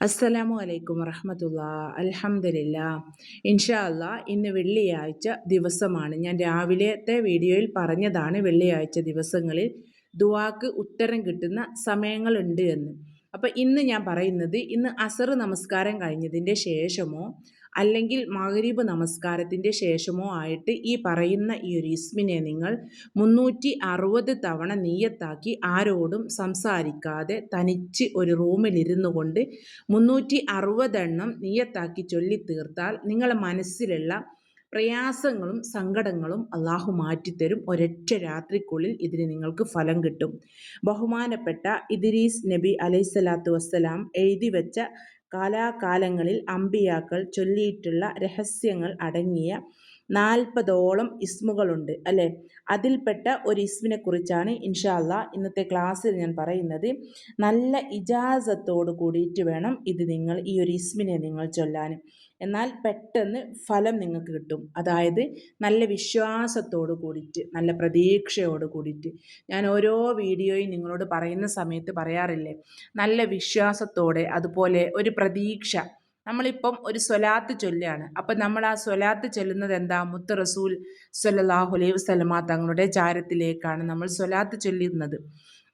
അസ്സലാമു അലൈക്കും വറഹമത്തുള്ള. അലഹമില്ല ഇൻഷാ അല്ലാ ഇന്ന് വെള്ളിയാഴ്ച ദിവസമാണ്. ഞാൻ രാവിലത്തെ വീഡിയോയിൽ പറഞ്ഞതാണ് വെള്ളിയാഴ്ച ദിവസങ്ങളിൽ ദുവാക്ക് ഉത്തരം കിട്ടുന്ന സമയങ്ങളുണ്ട് എന്ന്. അപ്പോൾ ഇന്ന് ഞാൻ പറയുന്നത് ഇന്ന് അസർ നമസ്കാരം കഴിഞ്ഞതിന്റെ ശേഷമോ അല്ലെങ്കിൽ മഗ്രിബ് നമസ്കാരത്തിന്റെ ശേഷമോ ആയിട്ട് ഈ പറയുന്ന ഈ ഒരു ഇസ്മിനെ നിങ്ങൾ മുന്നൂറ്റി അറുപത് തവണ നീയത്താക്കി ആരോടും സംസാരിക്കാതെ തനിച്ച് ഒരു റൂമിലിരുന്നു കൊണ്ട് മുന്നൂറ്റി അറുപതെണ്ണം നീയത്താക്കി ചൊല്ലി തീർത്താൽ നിങ്ങളുടെ മനസ്സിലുള്ള പ്രയാസങ്ങളും സങ്കടങ്ങളും അള്ളാഹു മാറ്റിത്തരും. ഒരൊറ്റ രാത്രിക്കുള്ളിൽ ഇതിന് നിങ്ങൾക്ക് ഫലം കിട്ടും. ബഹുമാനപ്പെട്ട ഇദ്രീസ് നബി അലൈഹിസ്സലാത്തു വസ്സലാം എഴുതി വെച്ച കാലാകാലങ്ങളിൽ അമ്പിയാക്കൾ ചൊല്ലിയിട്ടുള്ള രഹസ്യങ്ങൾ അടങ്ങിയ നാൽപ്പതോളം ഇസ്മുകളുണ്ട് അല്ലേ? അതിൽപ്പെട്ട ഒരു ഇസ്മിനെ കുറിച്ചാണ് ഇൻഷാല്ല ഇന്നത്തെ ക്ലാസ്സിൽ ഞാൻ പറയുന്നത്. നല്ല ഇജാസത്തോട് കൂടിയിട്ട് വേണം ഇത് നിങ്ങൾ ഈ ഒരു ഇസ്മിനെ നിങ്ങൾ ചൊല്ലാൻ. എന്നാൽ പെട്ടെന്ന് ഫലം നിങ്ങൾക്ക് കിട്ടും. അതായത് നല്ല വിശ്വാസത്തോട് കൂടിയിട്ട് നല്ല പ്രതീക്ഷയോട് കൂടിയിട്ട്. ഞാൻ ഓരോ വീഡിയോയും നിങ്ങളോട് പറയുന്ന സമയത്ത് പറയാറില്ലേ? നല്ല വിശ്വാസത്തോടെ അതുപോലെ ഒരു പ്രതീക്ഷ. നമ്മളിപ്പം ഒരു സ്വലാത്ത് ചൊല്ലുകയാണ് അപ്പം നമ്മൾ ആ സ്വലാത്ത് ചൊല്ലുന്നത് എന്താ? മുത്ത് റസൂൽ സല്ലാഹു അലൈഹി വസ്ലമ തങ്ങളുടെ ചാരത്തിലേക്കാണ് നമ്മൾ സ്വലാത്ത് ചൊല്ലുന്നത്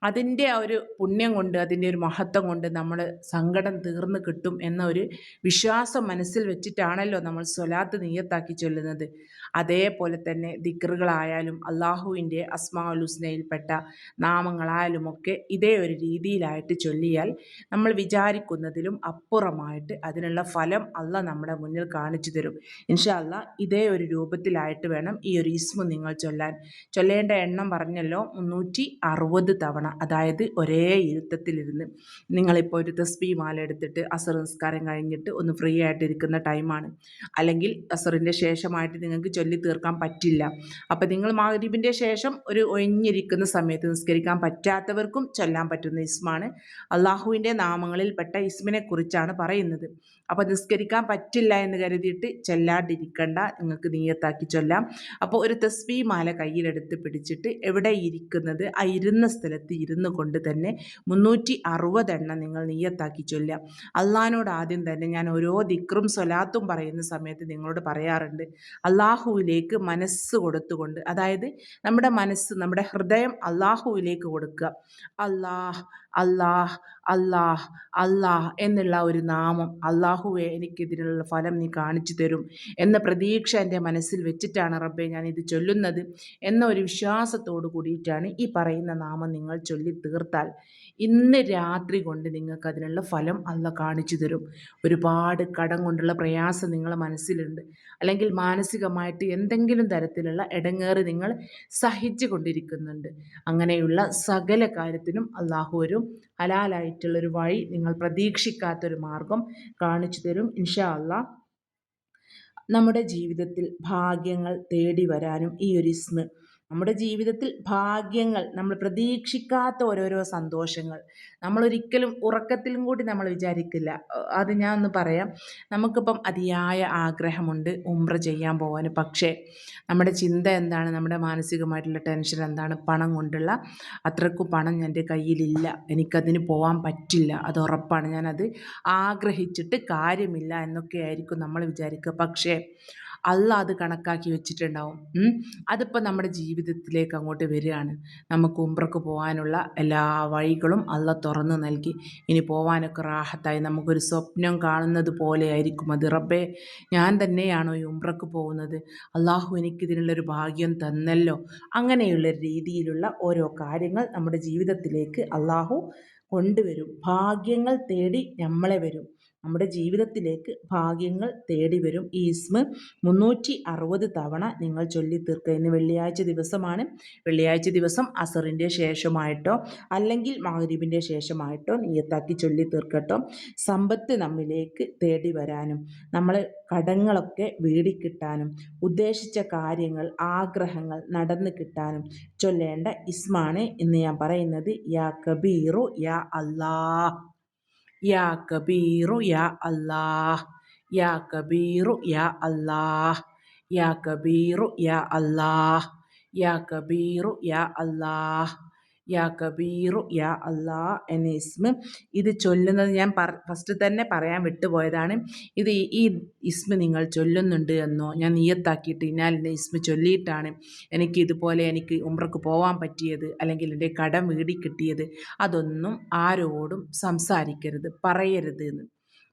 അതിന്റെ ഒരു പുണ്യം കൊണ്ട് അതിന്റെ ഒരു മഹത്വം കൊണ്ട് നമ്മൾ സങ്കടം തീർന്നു കിട്ടും എന്ന ഒരു വിശ്വാസം മനസ്സിൽ വെച്ചിട്ടാണല്ലോ നമ്മൾ സ്വലാത്ത് നീയത്താക്കി ചൊല്ലുന്നത്. അതേപോലെ തന്നെ ദിക്റുകളായാലും അള്ളാഹുവിന്റെ അസ്മാലുസ്നയിൽപ്പെട്ട നാമങ്ങളായാലും ഒക്കെ ഇതേ ഒരു രീതിയിലായിട്ട് ചൊല്ലിയാൽ നമ്മൾ വിചാരിക്കുന്നതിലും അപ്പുറമായിട്ട് അതിനുള്ള ഫലം അല്ല നമ്മുടെ മുന്നിൽ കാണിച്ചു തരും. ഇൻഷാ അല്ല ഇതേ ഒരു രൂപത്തിലായിട്ട് വേണം ഈ ഒരു ഇസ്മു നിങ്ങൾ ചൊല്ലാൻ. ചൊല്ലേണ്ട എണ്ണം പറഞ്ഞല്ലോ മുന്നൂറ്റി അറുപത് തവണ അതായത് ഒരേ ഇരുത്തത്തിലിരുന്ന്. നിങ്ങളിപ്പോൾ ഒരു തസ്ബി മാല എടുത്തിട്ട് അസർ നിസ്കാരം കഴിഞ്ഞിട്ട് ഒന്ന് ഫ്രീ ആയിട്ടിരിക്കുന്ന ടൈമാണ്. അല്ലെങ്കിൽ അസറിന്റെ ശേഷമായിട്ട് നിങ്ങൾക്ക് ചൊല്ലി തീർക്കാൻ പറ്റില്ല. അപ്പോൾ നിങ്ങൾ മാഗ്രീബിന്റെ ശേഷം ഒരു ഒഴിഞ്ഞിരിക്കുന്ന സമയത്ത് നിസ്കരിക്കാൻ പറ്റാത്തവർക്കും ചൊല്ലാൻ പറ്റുന്ന ഇസ്മാണ്. അള്ളാഹുവിന്റെ നാമങ്ങളിൽപ്പെട്ട ഇസ്മിനെക്കുറിച്ചാണ് പറയുന്നത്. അപ്പോൾ നിസ്കരിക്കാൻ പറ്റില്ല എന്ന് കരുതിയിട്ട് ചെല്ലാണ്ടിരിക്കണ്ട. നിങ്ങൾക്ക് നീയത്താക്കി ചൊല്ലാം. അപ്പോൾ ഒരു തസ്ബി മാല കയ്യിലെടുത്ത് പിടിച്ചിട്ട് എവിടെ ഇരിക്കുന്നത്? ആ ഇരുന്ന സ്ഥലത്ത് ഇരുന്ന് കൊണ്ട് തന്നെ മുന്നൂറ്റി അറുപതെണ്ണം നിങ്ങൾ നീയത്താക്കി ചൊല്ലാം അള്ളഹാനോട് ആദ്യം തന്നെ ഞാൻ ഓരോ ദിക്റും സ്വലാത്തും പറയുന്ന സമയത്ത് നിങ്ങളോട് പറയാറുണ്ട്. അള്ളാഹുവിലേക്ക് മനസ്സ് കൊടുത്തുകൊണ്ട് അതായത് നമ്മുടെ മനസ്സ് നമ്മുടെ ഹൃദയം അള്ളാഹുവിലേക്ക് കൊടുക്കുക. അള്ളാഹ് അല്ലാഹ് അല്ലാഹ് അല്ലാഹ് എന്നുള്ള ഒരു നാമം അള്ളാഹുവെ എനിക്കെതിരെയുള്ള ഫലം നീ കാണിച്ചു തരും എന്ന പ്രതീക്ഷ എന്റെ മനസ്സിൽ വെച്ചിട്ടാണ് റബ്ബെ ഞാൻ ഇത് ചൊല്ലുന്നത്. എന്ന ഒരു വിശ്വാസത്തോടു കൂടിയിട്ടാണ് ഈ പറയുന്ന നാമം നിങ്ങൾ ചൊല്ലി തീർത്താൽ. ഇന്ന് രാത്രി കൊണ്ട് നിങ്ങൾക്ക് അതിനുള്ള ഫലം അല്ല കാണിച്ചു തരും. ഒരുപാട് കടം കൊണ്ടുള്ള പ്രയാസം നിങ്ങളെ മനസ്സിലുണ്ട്. അല്ലെങ്കിൽ മാനസികമായിട്ട് എന്തെങ്കിലും തരത്തിലുള്ള ഇടങ്ങേറ് നിങ്ങൾ സഹിച്ചു കൊണ്ടിരിക്കുന്നുണ്ട്. അങ്ങനെയുള്ള സകല കാര്യത്തിനും അള്ളാഹു ഒരു ഹലാലായിട്ടുള്ളൊരു വഴി നിങ്ങൾ പ്രതീക്ഷിക്കാത്തൊരു മാർഗം കാണിച്ചു തരും. ഇൻഷാ അള്ളാ നമ്മുടെ ജീവിതത്തിൽ ഭാഗ്യങ്ങൾ തേടി വരാനും ഈ ഒരു ഇസ്മ നമ്മുടെ ജീവിതത്തിൽ ഭാഗ്യങ്ങൾ നമ്മൾ പ്രതീക്ഷിക്കാത്ത ഓരോരോ സന്തോഷങ്ങൾ. നമ്മൾ ഒരിക്കലും ഉറക്കത്തിലും കൂടി നമ്മൾ വിചാരിക്കില്ല. അത് ഞാൻ ഒന്ന് പറയാം. നമുക്കിപ്പം അതിയായ ആഗ്രഹമുണ്ട് ഉംറ ചെയ്യാൻ പോകാൻ പക്ഷേ നമ്മുടെ ചിന്ത എന്താണ്? നമ്മുടെ മാനസികമായിട്ടുള്ള ടെൻഷൻ എന്താണ്? പണം കൊണ്ടുള്ള അത്രക്കും പണം എന്റെ കയ്യിലില്ല. എനിക്കതിന് പോകാൻ പറ്റില്ല. അത് ഉറപ്പാണ്. ഞാനത് ആഗ്രഹിച്ചിട്ട് കാര്യമില്ല എന്നൊക്കെ ആയിരിക്കും നമ്മൾ വിചാരിക്കുക. പക്ഷേ അല്ല അത് കണക്കാക്കി വെച്ചിട്ടുണ്ടാവും. അതിപ്പോൾ നമ്മുടെ ജീവിതത്തിലേക്ക് അങ്ങോട്ട് വരികയാണ്. നമുക്ക് ഉംറക്ക് പോകാനുള്ള എല്ലാ വഴികളും അല്ല തുറന്നു നൽകി. ഇനി പോകാനൊക്കെ റാഹത്തായി. നമുക്കൊരു സ്വപ്നം കാണുന്നത് പോലെ ആയിരിക്കും അത്. റബ്ബേ ഞാൻ തന്നെയാണോ ഈ ഉംറക്ക് പോകുന്നത്? അള്ളാഹു എനിക്കിതിനുള്ളൊരു ഭാഗ്യം തന്നല്ലോ. അങ്ങനെയുള്ള രീതിയിലുള്ള ഓരോ കാര്യങ്ങൾ നമ്മുടെ ജീവിതത്തിലേക്ക് അള്ളാഹു കൊണ്ടുവരും. ഭാഗ്യങ്ങൾ തേടി നമ്മളെ വരും. നമ്മുടെ ജീവിതത്തിലേക്ക് ഭാഗ്യങ്ങൾ തേടി വരും. ഈ മുന്നൂറ്റി അറുപത് തവണ നിങ്ങൾ ചൊല്ലി തീർക്കുക. ഇന്ന് വെള്ളിയാഴ്ച ദിവസമാണ്. വെള്ളിയാഴ്ച ദിവസം അസറിന്റെ ശേഷമായിട്ടോ അല്ലെങ്കിൽ മഹരീബിന്റെ ശേഷമായിട്ടോ നീയത്താക്കി ചൊല്ലി തീർക്കട്ടോ സമ്പത്ത് നമ്മിലേക്ക് തേടി വരാനും നമ്മൾ കടങ്ങളൊക്കെ വീടിക്കിട്ടാനും ഉദ്ദേശിച്ച കാര്യങ്ങൾ ആഗ്രഹങ്ങൾ നടന്നു കിട്ടാനും ചൊല്ലേണ്ട ഇസ്മാണ് ഇന്ന് ഞാൻ പറയുന്നത്. യാ കബീറു യാ അല്ലാഹ്. യാ കബീറു യാ അല്ലാഹ് യാ കബീറു യാ അല്ലാഹ് യാ കബീറു യാ അല്ലാഹ് യാ കബീറു യാ അല്ലാഹ്. യാ കബീറു യാ അല്ലാ എന്ന ഇസ്മ. ഇത് ചൊല്ലുന്നത് ഞാൻ ഫസ്റ്റ് തന്നെ പറയാൻ വിട്ടുപോയതാണ്. ഇത് ഈ ഇസ്മ നിങ്ങൾ ചൊല്ലുന്നുണ്ട് എന്നോ ഞാൻ നീയത്താക്കിയിട്ട് ഇന്നാലിന്റെ ഇസ്മ ചൊല്ലിയിട്ടാണ് എനിക്ക് ഇതുപോലെ എനിക്ക് ഉമ്രക്ക് പോകാൻ പറ്റിയത് അല്ലെങ്കിൽ എന്റെ കടം വീടി കിട്ടിയത് അതൊന്നും ആരോടും സംസാരിക്കരുത് പറയരുത് എന്ന്.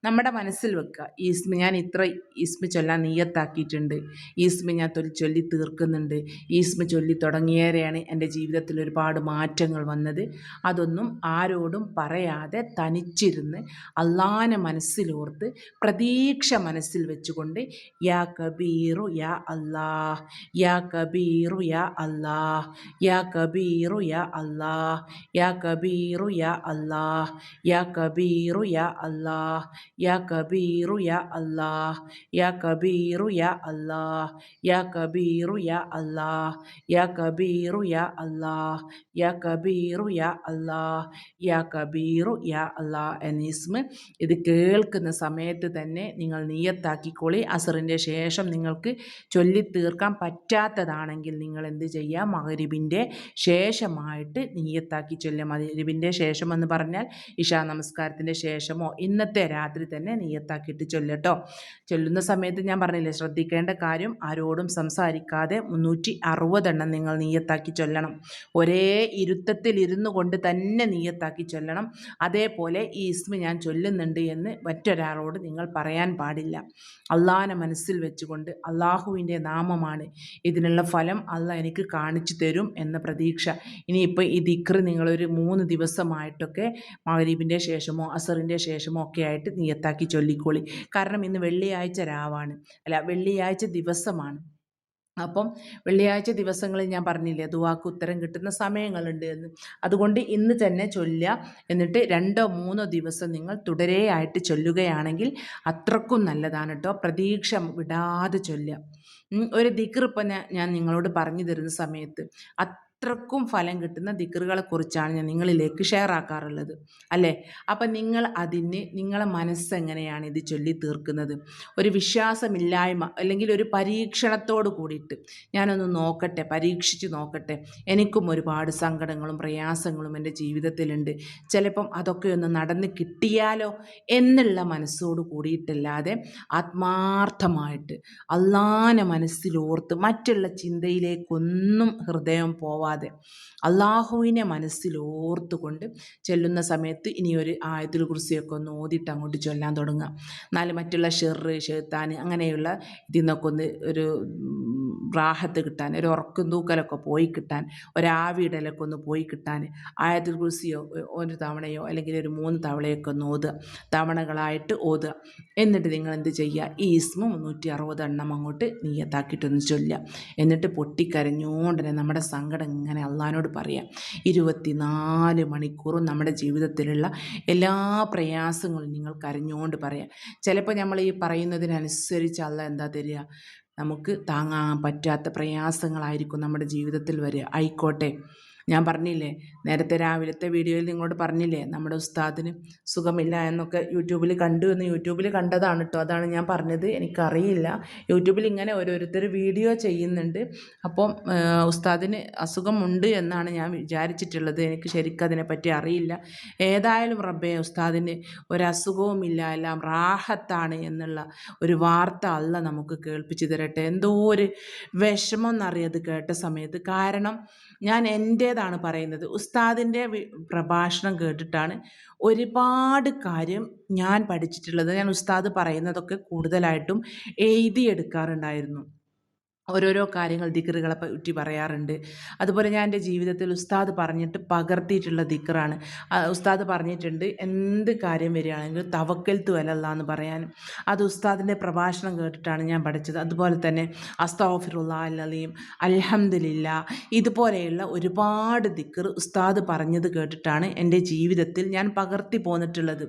നമ്മുടെ മനസ്സിൽ വെക്കുക. ഈസ്മി ഞാൻ ഇത്ര ഈസ്മി ചൊല്ലാൻ നീയത്താക്കിയിട്ടുണ്ട് ഈസ്മി ഞാൻ തൊലി ചൊല്ലി തീർക്കുന്നുണ്ട്. ഈസ്മി ചൊല്ലി തുടങ്ങിയേരെയാണ് എന്റെ ജീവിതത്തിൽ ഒരുപാട് മാറ്റങ്ങൾ വന്നത്. അതൊന്നും ആരോടും പറയാതെ തനിച്ചിരുന്ന് അള്ളാനെ മനസ്സിലോർത്ത് പ്രതീക്ഷ മനസ്സിൽ വെച്ചുകൊണ്ട് യാ കബീറു യാ അല്ലാഹ് യാ കബീറു യാ അല്ലാഹ് യാ കബീറു യാ അല്ലാഹ് യാ കബീറു യാ അല്ലാഹ് യാ കബീറു യാ അല്ലാഹ് യാ കബീറു യാ അല്ലാഹ് യാ കബീറു യാ അല്ലാഹ് യാ കബീറു യാ അല്ലാഹ് യാ കബീറു യാ അല്ലാഹ് യാ കബീറു യാ അല്ലാഹ് യാ കബീറു യാ അല്ലാഹ് എന്ന ഇത് കേൾക്കുന്ന സമയത്ത് തന്നെ നിങ്ങൾ നീയത്താക്കിക്കോളി അസറിന്റെ ശേഷം നിങ്ങൾക്ക് ചൊല്ലി തീർക്കാൻ പറ്റാത്തതാണെങ്കിൽ നിങ്ങൾ എന്ത് ചെയ്യുക മകരിബിന്റെ ശേഷമായിട്ട് നീയത്താക്കി ചൊല്ലുക. മകരിബിന്റെ ശേഷം എന്ന് പറഞ്ഞാൽ ഇഷാ നമസ്കാരത്തിന്റെ ശേഷമോ ഇന്നത്തെ രാത്രി തന്നെ നീയത്താക്കിയിട്ട് ചൊല്ലട്ടോ ചൊല്ലുന്ന സമയത്ത് ഞാൻ പറഞ്ഞില്ലേ ശ്രദ്ധിക്കേണ്ട കാര്യം ആരോടും സംസാരിക്കാതെ മുന്നൂറ്റി അറുപതെണ്ണം നിങ്ങൾ നീയത്താക്കി ചൊല്ലണം. ഒരേ ഇരുത്തത്തിൽ ഇരുന്നു കൊണ്ട് തന്നെ നീയത്താക്കി ചൊല്ലണം. അതേപോലെ ഈ ഇസ്മി ഞാൻ ചൊല്ലുന്നുണ്ട് എന്ന് മറ്റൊരാളോട് നിങ്ങൾ പറയാൻ പാടില്ല. അള്ളാഹാനെ മനസ്സിൽ വെച്ചുകൊണ്ട് അള്ളാഹുവിന്റെ നാമമാണ്. ഇതിനുള്ള ഫലം അള്ളാഹ് എനിക്ക് കാണിച്ചു തരും എന്ന പ്രതീക്ഷ. ഇനിയിപ്പോൾ ഈ ദിക്ർ നിങ്ങളൊരു മൂന്ന് ദിവസമായിട്ടൊക്കെ മഹരീബിന്റെ ശേഷമോ അസറിന്റെ ശേഷമോ ഒക്കെ ആയിട്ട് നിയത്താക്കി ചൊല്ലിക്കോളി. കാരണം ഇന്ന് വെള്ളിയാഴ്ച രാവാണ്. അല്ല വെള്ളിയാഴ്ച ദിവസമാണ്. അപ്പം വെള്ളിയാഴ്ച ദിവസങ്ങളിൽ ഞാൻ പറഞ്ഞില്ലേ ദുവാക്ക് ഉത്തരം കിട്ടുന്ന സമയങ്ങളുണ്ട് എന്ന്. അതുകൊണ്ട് ഇന്ന് തന്നെ ചൊല്ലുക. എന്നിട്ട് രണ്ടോ മൂന്നോ ദിവസം നിങ്ങൾ തുടരെയായിട്ട് ചൊല്ലുകയാണെങ്കിൽ അത്രക്കും നല്ലതാണ് കേട്ടോ പ്രതീക്ഷ വിടാതെ ചൊല്ലുക. ഒരു ദിക്കർ ഇപ്പം ഞാൻ നിങ്ങളോട് പറഞ്ഞു തരുന്ന സമയത്ത് അത്രക്കും ഫലം കിട്ടുന്ന ദിക്കറുകളെക്കുറിച്ചാണ് ഞാൻ നിങ്ങളിലേക്ക് ഷെയർ ആക്കാറുള്ളത് അല്ലേ? അപ്പം നിങ്ങൾ അതിന് നിങ്ങളെ മനസ്സെങ്ങനെയാണ് ഇത് ചൊല്ലി തീർക്കുന്നത് ഒരു വിശ്വാസമില്ലായ്മ അല്ലെങ്കിൽ ഒരു പരീക്ഷണത്തോട് കൂടിയിട്ട് ഞാനൊന്ന് നോക്കട്ടെ പരീക്ഷിച്ച് നോക്കട്ടെ. എനിക്കും ഒരുപാട് സങ്കടങ്ങളും പ്രയാസങ്ങളും എന്റെ ജീവിതത്തിലുണ്ട്. ചിലപ്പം അതൊക്കെ ഒന്ന് നടന്ന് കിട്ടിയാലോ എന്നുള്ള മനസ്സോട് കൂടിയിട്ടല്ലാതെ ആത്മാർത്ഥമായിട്ട് അള്ളാനെ മനസ്സിലോർത്ത് മറ്റുള്ള ചിന്തയിലേക്കൊന്നും ഹൃദയം പോവാതെ പോവാതെ അള്ളാഹുവിനെ മനസ്സിൽ ഓർത്തുകൊണ്ട് ചെല്ലുന്ന സമയത്ത് ഇനിയൊരു ആയത്തിൽ കുറിച്ചൊക്കെ ഒന്ന് ഓതിയിട്ട് അങ്ങോട്ട് ചൊല്ലാൻ തുടങ്ങുക. എന്നാൽ മറ്റുള്ള ഷെറ് ഷെത്താൻ അങ്ങനെയുള്ള ഇതിൽ നിന്നൊക്കെ ഒന്ന് ഒരു റാഹത്ത് കിട്ടാൻ ഒരു ഉറക്കം തൂക്കലൊക്കെ പോയി കിട്ടാൻ ഒരാവിടലൊക്കെ ഒന്ന് പോയി കിട്ടാൻ ആയത്തിൽ കുറിസിയോ ഒരു തവണയോ അല്ലെങ്കിൽ ഒരു മൂന്ന് തവണയൊക്കെ ഒന്ന് ഓതുക. തവണകളായിട്ട് ഓതുക. എന്നിട്ട് നിങ്ങൾ എന്ത് ചെയ്യുക? ഈ ഇസ്മ മുന്നൂറ്റി അറുപത് എണ്ണം അങ്ങോട്ട് നീയത്താക്കിയിട്ടൊന്ന് ചൊല്ലുക. എന്നിട്ട് പൊട്ടിക്കരഞ്ഞുകൊണ്ടന്നെ നമ്മുടെ സങ്കടം ഇങ്ങനെ അള്ളഹാനോട് പറയാം. ഇരുപത്തിനാല് മണിക്കൂറും നമ്മുടെ ജീവിതത്തിലുള്ള എല്ലാ പ്രയാസങ്ങളും നിങ്ങൾ കരഞ്ഞുകൊണ്ട് പറയാം. ചിലപ്പോൾ നമ്മൾ ഈ പറയുന്നതിനനുസരിച്ച് അള്ള എന്താ തരിക? നമുക്ക് താങ്ങാൻ പറ്റാത്ത പ്രയാസങ്ങളായിരിക്കും നമ്മുടെ ജീവിതത്തിൽ വരിക. ആയിക്കോട്ടെ. ഞാൻ പറഞ്ഞില്ലേ നേരത്തെ രാവിലത്തെ വീഡിയോയിൽ നിങ്ങളോട് പറഞ്ഞില്ലേ നമ്മുടെ ഉസ്താദിന് സുഖമില്ല എന്നൊക്കെ യൂട്യൂബിൽ കണ്ടു എന്ന് യൂട്യൂബിൽ കണ്ടതാണ് കേട്ടോ അതാണ് ഞാൻ പറഞ്ഞത്. എനിക്കറിയില്ല. യൂട്യൂബിൽ ഇങ്ങനെ ഓരോരുത്തർ വീഡിയോ ചെയ്യുന്നുണ്ട്. അപ്പോൾ ഉസ്താദിന് അസുഖമുണ്ട് എന്നാണ് ഞാൻ വിചാരിച്ചിട്ടുള്ളത്. എനിക്ക് ശരിക്കും അതിനെപ്പറ്റി അറിയില്ല. ഏതായാലും റബ്ബെ ഉസ്താദിന് ഒരസുഖവുമില്ല എല്ലാം റാഹത്താണ് എന്നുള്ള ഒരു വാർത്ത അല്ല നമുക്ക് കേൾപ്പിച്ചു തരട്ടെ. എന്തോ ഒരു വിഷമം എന്നറിയത് കേട്ട സമയത്ത്. കാരണം ഞാൻ എന്റേതാണ് പറയുന്നത്. ഉസ്താദിന്റെ പ്രഭാഷണം കേട്ടിട്ടാണ് ഒരുപാട് കാര്യം ഞാൻ പഠിച്ചിട്ടുള്ളത്. ഞാൻ ഉസ്താദ് പറയുന്നതൊക്കെ കൂടുതലായിട്ടും എഴുതിയെടുക്കാറുണ്ടായിരുന്നു. ഓരോരോ കാര്യങ്ങൾ ദിക്കറുകളെ പറ്റി പറയാറുണ്ട്. അതുപോലെ ഞാൻ എന്റെ ജീവിതത്തിൽ ഉസ്താദ് പറഞ്ഞിട്ട് പകർത്തിയിട്ടുള്ള ദിക്കറാണ്. ഉസ്താദ് പറഞ്ഞിട്ടുണ്ട് എന്ത് കാര്യം വരികയാണെങ്കിലും തവക്കൽത്തു അലല്ല എന്ന് പറയാനും. അത് ഉസ്താദിന്റെ പ്രഭാഷണം കേട്ടിട്ടാണ് ഞാൻ പഠിച്ചത്. അതുപോലെ തന്നെ അസ്താഫിറുല്ലാ അലീം അൽഹംദില്ല ഇതുപോലെയുള്ള ഒരുപാട് ദിക്കർ ഉസ്താദ് പറഞ്ഞത് കേട്ടിട്ടാണ് എന്റെ ജീവിതത്തിൽ ഞാൻ പകർത്തി പോന്നിട്ടുള്ളത്.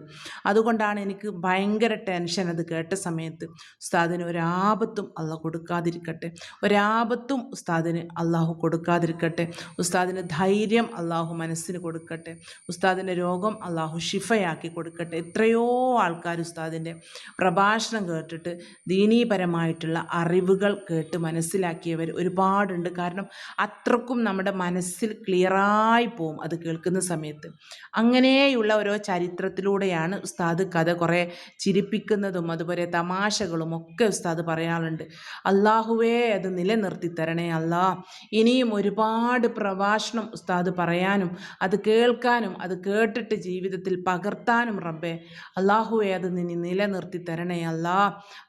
അതുകൊണ്ടാണ് എനിക്ക് ഭയങ്കര ടെൻഷൻ അത് കേട്ട സമയത്ത് ഉസ്താദിന് ഒരാപത്തും അല്ല കൊടുക്കാതിരിക്കട്ടെ. ഒരാപത്തും ഉസ്താദിന് അള്ളാഹു കൊടുക്കാതിരിക്കട്ടെ. ഉസ്താദിന് ധൈര്യം അള്ളാഹു മനസ്സിന് കൊടുക്കട്ടെ. ഉസ്താദിന്റെ രോഗം അള്ളാഹു ഷിഫയാക്കി കൊടുക്കട്ടെ. എത്രയോ ആൾക്കാർ ഉസ്താദിന്റെ പ്രഭാഷണം കേട്ടിട്ട് ദീനീപരമായിട്ടുള്ള അറിവുകൾ കേട്ട് മനസ്സിലാക്കിയവർ ഒരുപാടുണ്ട്. കാരണം അത്രക്കും നമ്മുടെ മനസ്സിൽ ക്ലിയറായി പോവും അത് കേൾക്കുന്ന സമയത്ത്. അങ്ങനെയുള്ള ഓരോ ചരിത്രത്തിലൂടെയാണ് ഉസ്താദ് കഥ കുറേ ചിരിപ്പിക്കുന്നതും അതുപോലെ തമാശകളും ഒക്കെ ഉസ്താദ് പറയാറുണ്ട്. അള്ളാഹുവേ അത് നിലനിർത്തി തരണേ അല്ല. ഇനിയും ഒരുപാട് പ്രഭാഷണം ഉസ്താദ് പറയാനും അത് കേൾക്കാനും അത് കേട്ടിട്ട് ജീവിതത്തിൽ പകർത്താനും റബ്ബെ. അള്ളാഹുവെ അത് നിനി നിലനിർത്തി തരണേ അല്ല.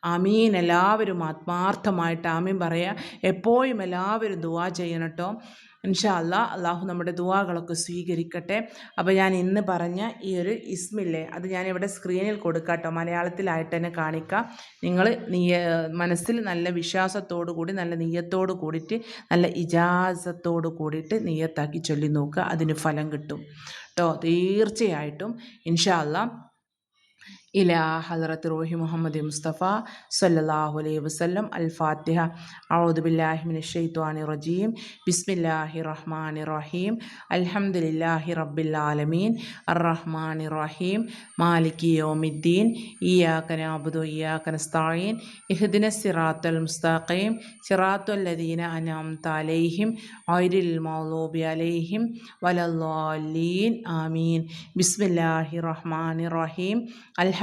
ആമീൻ. എല്ലാവരും ആത്മാർത്ഥമായിട്ട് ആമീൻ പറയുക എപ്പോഴും എല്ലാവരും ദുവാ ചെയ്യണട്ടോ. ഇൻഷാ അല്ലാ അള്ളാഹു നമ്മുടെ ദുവാകളൊക്കെ സ്വീകരിക്കട്ടെ. അപ്പോൾ ഞാൻ ഇന്ന് പറഞ്ഞ ഈ ഒരു ഇസ്മില്ലേ അത് ഞാൻ ഇവിടെ സ്ക്രീനിൽ കൊടുക്കാട്ടോ. മലയാളത്തിലായിട്ട് തന്നെ കാണിക്കാം. നിങ്ങൾ നീയ മനസ്സിൽ നല്ല വിശ്വാസത്തോടു കൂടി നല്ല നീയത്തോട് കൂടിയിട്ട് നല്ല ഇജാസത്തോട് കൂടിയിട്ട് നീയത്താക്കി ചൊല്ലി നോക്കുക. അതിന് ഫലം കിട്ടും. കേട്ടോ തീർച്ചയായിട്ടും ഇൻഷാ അല്ലാ ഇലാ ഹദ്റത്ത് റോഹി മുഹമ്മദ് മുസ്തഫ സല്ലാഹു അലൈഹി വസ്ലം അൽ ഫാത്തിഹ ഔദുബില്ലാഹിമിൻ ഷെയ്ത്വാനി റജീം. ബിസ്മില്ലാഹി റഹ്മാൻ റഹീം. അൽഹംദുലില്ലാഹി റബ്ബിൽ ആലമീൻ. അറഹ്മാൻ റഹീം. മാലിക് യോമിദ്ദീൻ. ഇയാക്ക നാബുദു ഇയാക്ക നസ്തായീൻ ഇഹ്ദിന സിറാത്തുൽ മുസ്താഖീം. സിറാത്തുൽ ലദീന അനാം താലൈഹിം ഐരിൽ മൗലൂബി അലൈഹിം. വലല്ലാലീൻ ആമീൻ. ബിസ്മില്ലാഹി റഹ്മാൻ റഹീം. അൽഹം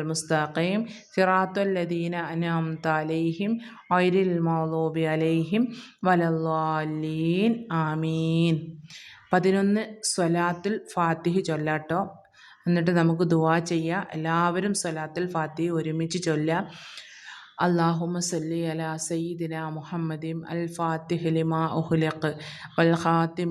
സിറാത്തുൽ ലദീന അൻഅംത അലൈഹിം ഗൈറിൽ മഗ്ദൂബി അലൈഹിം വലദ്ദാലീൻ ആമീൻ ബിസ്മില്ലാഹി റഹ്മാൻ റഹീം അൽഹംദുലില്ലാഹി റബ്ബിൽ ആലമീൻ അർ റഹ്മാൻ റഹീം മാലിക് യോമിദ്ദീൻ ഇയ്യാക നഅബുദു ഇയ്യാക നസ്തഈൻ ഇഹ്ദിന സിറാത്തൽ മുസ്തഖീം സിറാത്തുല്ലദീന അനാം അലൈഹിം ഐരിൽ മൗലൂബി അലൈഹിം വലദ്ദാലീൻ ആമീൻ പതിനൊന്ന് സ്വലാത്തുൽ ഫാത്തിഹ് ചൊല്ലാട്ടോ. എന്നിട്ട് നമുക്ക് ദുവാ ചെയ്യാം. എല്ലാവരും സ്വലാത്തുൽ ഫാത്തിഹ് ഒരുമിച്ച് ചൊല്ലാം അള്ളാഹുമ സല്ലി അല സയ്യിദിന മുഹമ്മദിം അൽ ഫാത്തിഹ് ലിമാ ഉഹ്ലഖ് വൽ ഖാത്തിം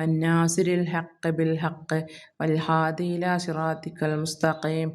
الناصر الحق بالحق والهادي إلى صراطك المستقيم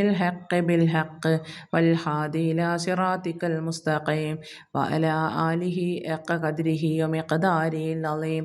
الحق بالحق والهادي إلى صراطك المستقيم وعلى آله حق قدره ومقداره العظيم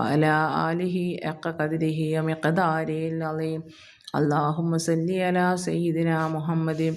وعلى آله حق قدره ومقداره العظيم اللهم صل على سيدنا محمد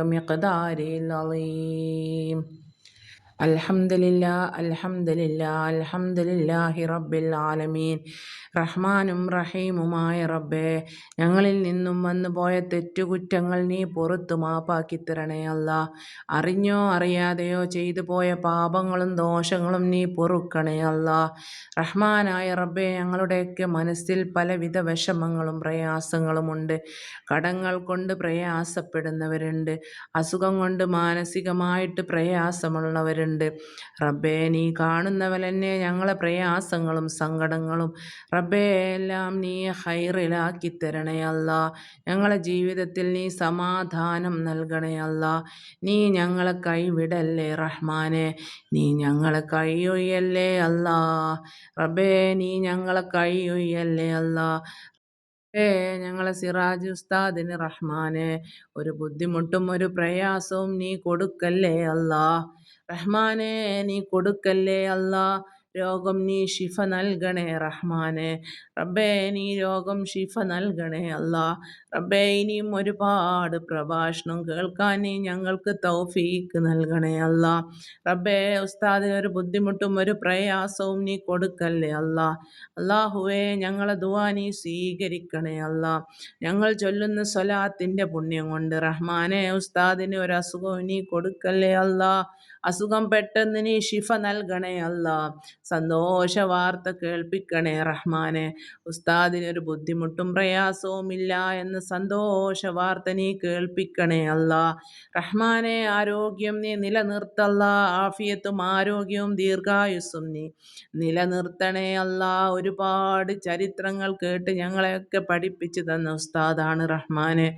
ومقداره العظيم. അൽഹംദുലില്ലാ അൽഹംദുലില്ലാ അൽഹംദുലില്ലാഹി റബ്ബിൽ ആലമീൻ. റഹ്മാനും റഹീമുമായ റബ്ബേ ഞങ്ങളിൽ നിന്നും വന്നുപോയ തെറ്റുകുറ്റങ്ങൾ നീ പുറത്തു മാപ്പാക്കി തരണേ അല്ല. അറിഞ്ഞോ അറിയാതെയോ ചെയ്തു പോയ പാപങ്ങളും ദോഷങ്ങളും നീ പൊറുക്കണേ അല്ല. റഹ്മാനായ റബ്ബെ ഞങ്ങളുടെയൊക്കെ മനസ്സിൽ പലവിധ വിഷമങ്ങളും പ്രയാസങ്ങളുമുണ്ട് കടങ്ങൾ കൊണ്ട് പ്രയാസപ്പെടുന്നവരുണ്ട്. അസുഖം കൊണ്ട് മാനസികമായിട്ട് പ്രയാസമുള്ളവരുണ്ട്. റബ്ബേ നീ കാണുന്നവലെന്നെ ഞങ്ങളെ പ്രയാസങ്ങളും സങ്കടങ്ങളും. റബ്ബേ എല്ലാം നീ ഹൈറിലാക്കി തരണേ ഞങ്ങളെ ജീവിതത്തിൽ നീ സമാധാനം നൽകണേ നീ ഞങ്ങളെ കൈവിടല്ലേ റഹ്മാനെ? നീ ഞങ്ങളെ കൈയൊയ്യല്ലേ അല്ല. റബ്ബേ നീ ഞങ്ങളെ കൈയൊയ്യല്ലേ അല്ല. ഏ ഞങ്ങളെ സിറാജ് ഉസ്താദിന് റഹ്മാനെ. ഒരു ബുദ്ധിമുട്ടും ഒരു പ്രയാസവും നീ കൊടുക്കല്ലേ അല്ല. റഹ്മാനെ നീ കൊടുക്കല്ലേ അല്ല രോഗം നീ ഷിഫ നൽകണേ റഹ്മാനെ. റബ്ബേ നീ രോഗം ഷിഫ നൽകണേ അല്ല. റബ്ബേ ഇനിയും ഒരുപാട് പ്രഭാഷണം കേൾക്കാൻ നീ ഞങ്ങൾക്ക് തൗഫീക്ക് നൽകണേ അല്ല. റബ്ബേ ഉസ്താദിന് ഒരു ബുദ്ധിമുട്ടും ഒരു പ്രയാസവും നീ കൊടുക്കല്ലേ അല്ല. അള്ളാഹുവേ ഞങ്ങളെ ദുവാ നീ സ്വീകരിക്കണേ അല്ല. ഞങ്ങൾ ചൊല്ലുന്ന സ്വലാത്തിന്റെ പുണ്യം കൊണ്ട് റഹ്മാനെ ഉസ്താദിന് ഒരു അസുഖവും നീ കൊടുക്കല്ലേ അല്ല. അസുഖം പെട്ടെന്ന് നീ ഷിഫ നൽകണേ അല്ല. സന്തോഷ വാർത്ത കേൾപ്പിക്കണേ റഹ്മാനെ. ഉസ്താദിനൊരു ബുദ്ധിമുട്ടും പ്രയാസവുമില്ല എന്ന് സന്തോഷ വാർത്ത നീ കേൾപ്പിക്കണേ അല്ല. റഹ്മാനെ ആരോഗ്യം നീ നിലനിർത്തല്ല. ആഫിയത്തും ആരോഗ്യവും ദീർഘായുസ്സും നീ നിലനിർത്തണേ അല്ല. ഒരുപാട് ചരിത്രങ്ങൾ കേട്ട് ഞങ്ങളെയൊക്കെ പഠിപ്പിച്ചു തന്ന ഉസ്താദാണ് റഹ്മാനെ.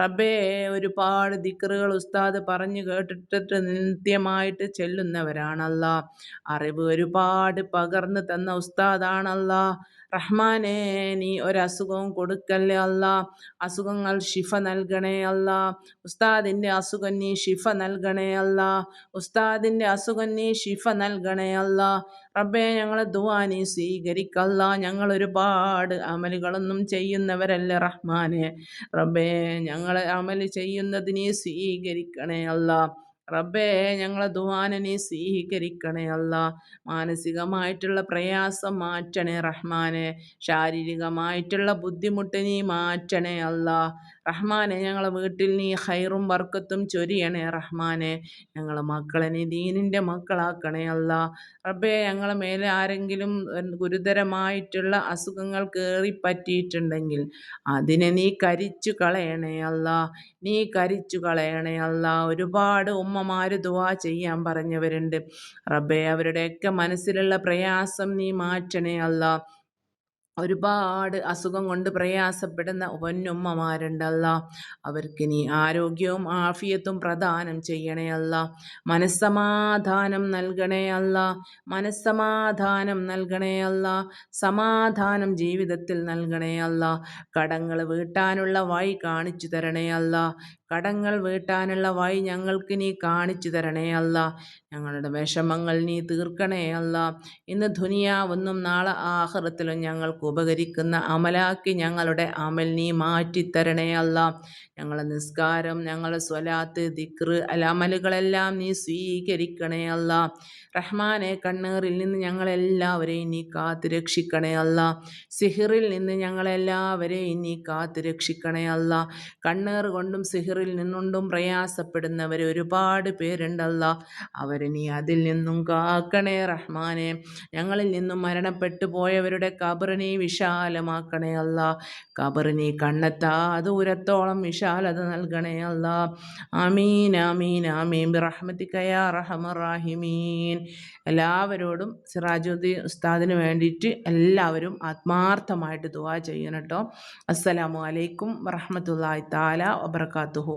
റബ്ബേ ഒരുപാട് ദിക്കറുകൾ ഉസ്താദ് പറഞ്ഞു കേട്ടിട്ട് നിത്യമായിട്ട് ചെല്ലുന്നവരാണല്ല അറിവ് ഒരുപാട് പകർന്നു തന്ന ഉസ്താദാണല്ല. റഹ്മാനെ നീ ഒരസുഖവും കൊടുക്കല്ലേ അല്ല. അസുഖങ്ങൾ ഷിഫ നൽകണേ അല്ല. ഉസ്താദിന്റെ അസുഖം നീ ഷിഫ നൽകണേ അല്ല. ഉസ്താദിന്റെ അസുഖം നീ ഷിഫ നൽകണേ അല്ല. റബ്ബേ ഞങ്ങളെ ദുവാ നീ സ്വീകരിക്കല്ല. ഞങ്ങൾ ഒരുപാട് അമലുകളൊന്നും ചെയ്യുന്നവരല്ലേ റഹ്മാനെ. റബ്ബേ ഞങ്ങളെ അമൽ ചെയ്യുന്നതിനെ സ്വീകരിക്കണേ അല്ല. റബ്ബേ ഞങ്ങളെ ദുവാനെ നീ സ്വീകരിക്കണേ അല്ല. മാനസികമായിട്ടുള്ള പ്രയാസം മാറ്റണേ റഹ്മാനെ. ശാരീരികമായിട്ടുള്ള ബുദ്ധിമുട്ട് നീ മാറ്റണേ അല്ല. റഹ്മാനെ ഞങ്ങളെ വീട്ടിൽ നീ ഹൈറും വർക്കത്തും ചൊരിയണേ റഹ്മാനെ. ഞങ്ങളെ മക്കളെ നീ ദീനിന്റെ മക്കളാക്കണേ അല്ല. റബ്ബേ ഞങ്ങളെ മേലെ ആരെങ്കിലും ഗുരുതരമായിട്ടുള്ള അസുഖങ്ങൾ കയറി പറ്റിയിട്ടുണ്ടെങ്കിൽ അതിനെ നീ കരിച്ചു കളയണേ അല്ല. നീ കരിച്ചു കളയണേ അല്ല. ഒരുപാട് ഉമ്മമാർ ദുവാ ചെയ്യാൻ പറഞ്ഞവരുണ്ട്. റബ്ബേ അവരുടെയൊക്കെ മനസ്സിലുള്ള പ്രയാസം നീ മാറ്റണേ അല്ല. ഒരുപാട് അസുഖം കൊണ്ട് പ്രയാസപ്പെടുന്ന പൊന്നുമ്മമാരുണ്ടല്ല. അവർക്ക് നീ ആരോഗ്യവും ആഫിയത്തും പ്രദാനം ചെയ്യണേ അല്ല. മനസ്സമാധാനം നൽകണേ അല്ല. മനസ്സമാധാനം നൽകണേ അല്ല. സമാധാനം ജീവിതത്തിൽ നൽകണേ അല്ല. കടങ്ങൾ വീട്ടാനുള്ള വഴി കാണിച്ചു തരണേ അല്ല. കടങ്ങൾ വീട്ടാനുള്ള വഴി ഞങ്ങൾക്ക് നീ കാണിച്ചു തരണേ അല്ല. ഞങ്ങളുടെ വിഷമങ്ങൾ നീ തീർക്കണേ അല്ല. ഇന്ന് ദുനിയാവൊന്നും നാളെ ആഹൃത്തിലും ഞങ്ങൾക്ക് ഉപകരിക്കുന്ന അമലാക്കി ഞങ്ങളുടെ അമൽ നീ മാറ്റിത്തരണേ അല്ല. ഞങ്ങളെ നിസ്കാരം ഞങ്ങളെ സ്വലാത്ത് ദിക്റ് അലമലുകളെല്ലാം നീ സ്വീകരിക്കണേ അല്ല. റഹ്മാനെ കണ്ണേറിൽ നിന്ന് ഞങ്ങളെല്ലാവരെയും നീ കാത്തു രക്ഷിക്കണേ അല്ല. സിഹിറിൽ നിന്ന് ഞങ്ങളെല്ലാവരെയും നീ കാത്തു രക്ഷിക്കണേ അല്ല. കണ്ണീർ കൊണ്ടും സിഹിറിൽ നിന്നുകൊണ്ടും പ്രയാസപ്പെടുന്നവർ ഒരുപാട് പേരുണ്ടല്ല അവരെ നീ അതിൽ നിന്നും കാക്കണേ റഹ്മാനെ. ഞങ്ങളിൽ നിന്നും മരണപ്പെട്ടു പോയവരുടെ കബറിനെ വിശാലമാക്കണേ അല്ല. കബറിനെ കണ്ണെത്താ ദൂരത്തോളം വിശാലത നൽകണേ അല്ല. ആമീൻ ആമീൻ ആമീൻ. റഹ്മത്തിക്കയാ റഹമറാഹിമീൻ എല്ലാവരോടും സിറാജുദ്ദീൻ ഉസ്താദിന് വേണ്ടിയിട്ട് എല്ലാവരും ആത്മാർത്ഥമായിട്ട് ദുവാ ചെയ്യണം കേട്ടോ. അസ്സലാമു അലൈക്കും വറഹമത്തല്ലാ താല വബറകാതുഹു.